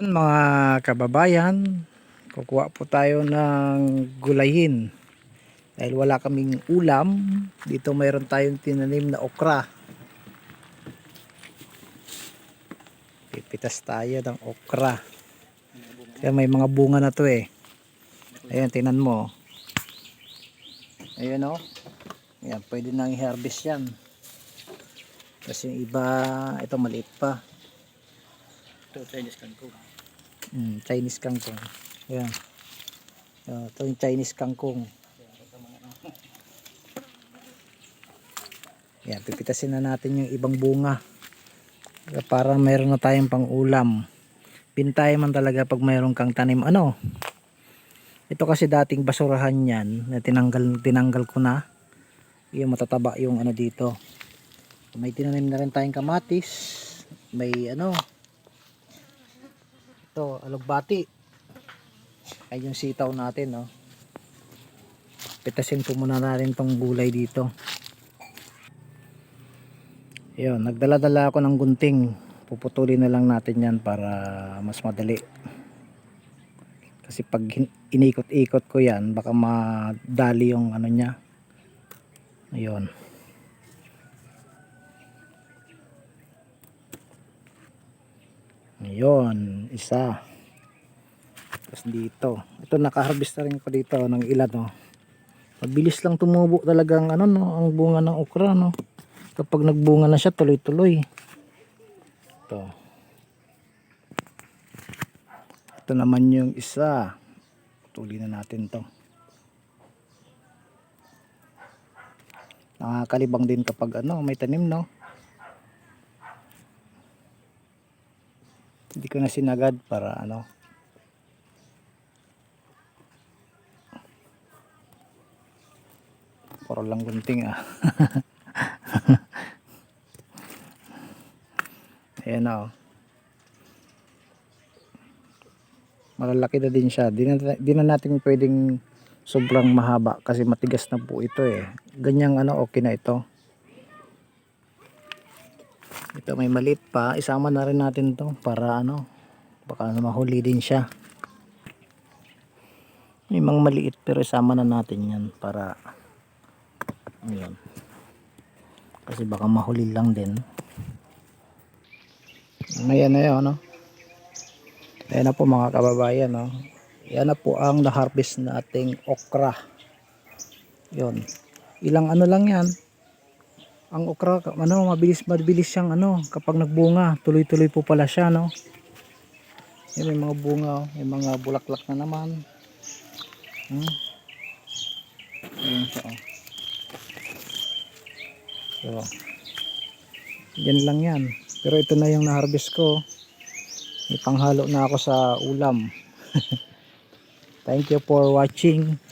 Mga kababayan, kukuha po tayo ng gulayin. Dahil wala kaming ulam, dito mayroon tayong tinanim na okra. Pipitas tayo ng okra. Kaya may mga bunga na to eh. Ayan, tinan mo. Ayan o. Oh. Ayan, pwede nang i-harvest yan. Kasi yung iba, ito maliit pa. Ito, Chinese kangkong. Mm, Chinese kangkong. Ayan. Uh, ito yung Chinese kangkong. Ayan, pipitasin na natin yung ibang bunga. Para mayroon na tayong pang ulam. Pintay man talaga pag mayroon kang tanim. Ano? Ito kasi dating basurahan yan na tinanggal, tinanggal ko na. Yung matataba yung ano dito. May tinanim na rin tayong kamatis. May ano, ito, alugbati. Ay yung sitaw natin, no. Pitasin ko muna natin tong gulay dito. Ayun, nagdala-dala ako ng gunting. Puputulin na lang natin yan para mas madali. Kasi pag inikot-ikot ko yan, baka madali yung ano niya. Ayun. Ayun, isa. Tapos dito. Ito nakaharvest na rin ko dito ng ilan no. Mabilis lang tumubo talaga ang ano no, ang bunga ng okra no. Kapag nagbunga na siya tuloy-tuloy. Ito. Ito naman yung isa. Tuloy na natin to. Nakakalibang din kapag ano, may tanim no. Hindi ko na sinagad para ano. Puro lang gunting ah. Ayan na oh. Malalaki na din siya. Di na, di na natin pwedeng sobrang mahaba kasi matigas na po ito eh. Ganyang ano okay na ito. Ito may maliit pa. Isama na rin natin to para ano. Baka mahuli din siya. May mga maliit pero isama na natin yan para Ayan. Kasi baka mahuli lang din. Ayan na yun, no? Ayan na po mga kababayan, no? Yan na po ang na-harvest nating okra. Yun. Ilang ano lang yan. Ang okra, ano, mabilis, mabilis siyang ano, kapag nagbunga, tuloy-tuloy po pala siya, no? Yan, may mga bunga, oh. may mga bulaklak na naman. Hmm. Ayan siya, oh. So, yan lang yan. Pero ito na yung na-harvest ko. May panghalo na ako sa ulam. Thank you for watching.